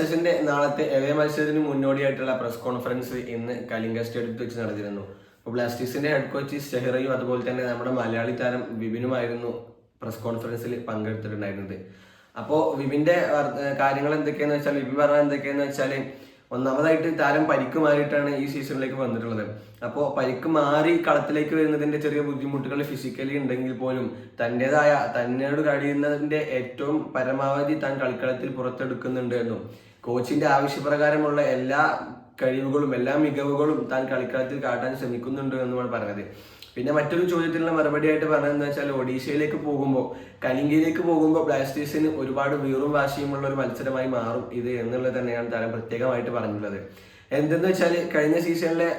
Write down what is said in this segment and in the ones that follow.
ബ്ലാസ്റ്റേഴ്സിന്റെ നാളത്തെ എവേ മത്സരത്തിന് മുന്നോടിയായിട്ടുള്ള പ്രസ് കോൺഫറൻസ് ഇന്ന് കലിംഗ സ്റ്റേഡിയത്തിൽ വെച്ച് നടന്നിരുന്നു. അപ്പോൾ ബ്ലാസ്റ്റേഴ്സിന്റെ ഹെഡ് കോച്ച് ഷെഹറയും അതുപോലെ തന്നെ നമ്മുടെ മലയാളി താരം വിപിനുമായിരുന്നു പ്രസ് കോൺഫറൻസിൽ പങ്കെടുത്തിട്ടുണ്ടായിരുന്നത്. അപ്പോൾ വിപിന്റെ കാര്യങ്ങൾ എന്തൊക്കെയാന്ന് വെച്ചാൽ വിപിൻ പറഞ്ഞ എന്തൊക്കെയാന്ന് വെച്ചാൽ ഒന്നാമതായിട്ട് താരം പരിക്ക് മാറിയിട്ടാണ് ഈ സീസണിലേക്ക് വന്നിട്ടുള്ളത്. അപ്പോൾ പരിക്ക് മാറി കളത്തിലേക്ക് വരുന്നതിന്റെ ചെറിയ ബുദ്ധിമുട്ടുകൾ ഫിസിക്കലി ഉണ്ടെങ്കിൽ പോലും തന്റെതായ തന്നോട് കഴിയുന്നതിന്റെ ഏറ്റവും പരമാവധി താൻ കളിക്കളത്തിൽ പുറത്തെടുക്കുന്നുണ്ട് എന്നും കോച്ചിന്റെ ആവശ്യപ്രകാരമുള്ള എല്ലാ കഴിവുകളും എല്ലാ മികവുകളും താൻ കളിക്കളത്തിൽ കാട്ടാൻ ശ്രമിക്കുന്നുണ്ട് എന്നുമാണ് പറഞ്ഞത്. പിന്നെ മറ്റൊരു ചോദ്യത്തിനുള്ള മറുപടിയായിട്ട് പറഞ്ഞതെന്ന് വെച്ചാൽ ഒഡീഷയിലേക്ക് പോകുമ്പോൾ കലിംഗയിലേക്ക് പോകുമ്പോൾ ബ്ലാസ്റ്റേഴ്സിന് ഒരുപാട് വീറും വാശിയുമുള്ള ഒരു മത്സരമായി മാറും ഇത് എന്നുള്ളത് തന്നെയാണ് താരം പ്രത്യേകമായിട്ട് പറഞ്ഞിട്ടുള്ളത്. എന്തെന്ന് വെച്ചാൽ കഴിഞ്ഞ സീസണിലെ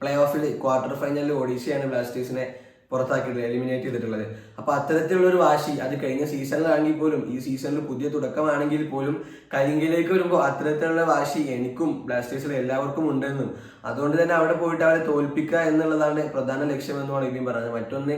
പ്ലേ ഓഫിൽ ക്വാർട്ടർ ഫൈനലിൽ ഒഡീഷയാണ് ബ്ലാസ്റ്റേഴ്സിനെ പുറത്താക്കിയിട്ടുള്ളത് എലിമിനേറ്റ് ചെയ്തിട്ടുള്ളത്. അപ്പോൾ അത്തരത്തിലുള്ള ഒരു വാശി അത് കഴിഞ്ഞ സീസണിലാണെങ്കിൽ പോലും ഈ സീസണിൽ പുതിയ തുടക്കമാണെങ്കിൽ പോലും കരിങ്കിലേക്ക് വരുമ്പോൾ അത്തരത്തിലുള്ള വാശി എനിക്കും ബ്ലാസ്റ്റേഴ്സിൽ എല്ലാവർക്കും ഉണ്ടെന്നും. അതുകൊണ്ട് തന്നെ അവിടെ പോയിട്ട് അവരെ തോൽപ്പിക്കുക എന്നുള്ളതാണ് പ്രധാന ലക്ഷ്യമെന്നുമാണ് വേണമെങ്കിലും പറയുന്നത് മറ്റൊന്ന്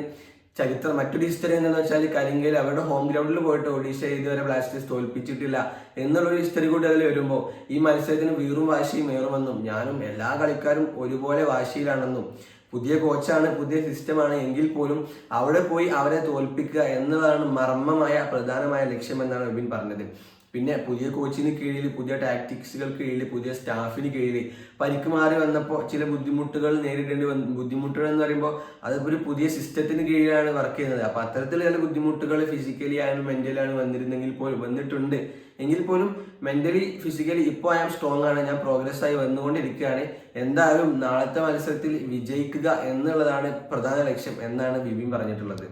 ചരിത്രം മറ്റൊരു ഹിസ്റ്ററി എന്താണെന്ന് വെച്ചാൽ കരിങ്കയിൽ അവരുടെ ഹോം ഗ്രൗണ്ടിൽ പോയിട്ട് ഒഡീഷ ഇതുവരെ ബ്ലാസ്റ്റേഴ്സ് തോൽപ്പിച്ചിട്ടില്ല എന്നുള്ളൊരു ഹിസ്റ്ററി കൂടി അതിൽ വരുമ്പോൾ ഈ മത്സരത്തിന് വീറും വാശിയും ഏറുമെന്നും ഞാനും എല്ലാ കളിക്കാരും ഒരുപോലെ വാശിയിലാണെന്നും. പുതിയ കോച്ചാണ് പുതിയ സിസ്റ്റമാണ് എങ്കിൽ പോലും അവിടെ പോയി അവരെ തോൽപ്പിക്കുക എന്നതാണ് മർമ്മമായ പ്രധാനമായ ലക്ഷ്യമെന്നാണ് വിപിൻ പറഞ്ഞത്. പിന്നെ പുതിയ കോച്ചിന് കീഴിൽ പുതിയ ടാക്ടിക്സുകൾക്ക് കീഴിൽ പുതിയ സ്റ്റാഫിന് കീഴിൽ പരിക്ക് മാറി വന്നപ്പോൾ ചില ബുദ്ധിമുട്ടുകൾ നേരിടേണ്ടി വന്നു. ബുദ്ധിമുട്ടുകൾ എന്ന് പറയുമ്പോൾ അത് ഒരു പുതിയ സിസ്റ്റത്തിന് കീഴിലാണ് വർക്ക് ചെയ്യുന്നത്. അപ്പോൾ അത്തരത്തിൽ ചില ബുദ്ധിമുട്ടുകൾ ഫിസിക്കലി ആണ് മെന്റലി ആണ് വന്നിരുന്നെങ്കിൽ പോലും വന്നിട്ടുണ്ട്. എങ്കിൽ പോലും മെന്റലി ഫിസിക്കലി ഇപ്പോൾ ഐ ആം സ്ട്രോങ് ആണ്. ഞാൻ പ്രോഗ്രസ് ആയി വന്നുകൊണ്ടിരിക്കുകയാണ്. എന്തായാലും നാളത്തെ മത്സരത്തിൽ വിജയിക്കുക എന്നുള്ളതാണ് പ്രധാന ലക്ഷ്യം എന്നാണ് ബിബിൻ പറഞ്ഞിട്ടുള്ളത്.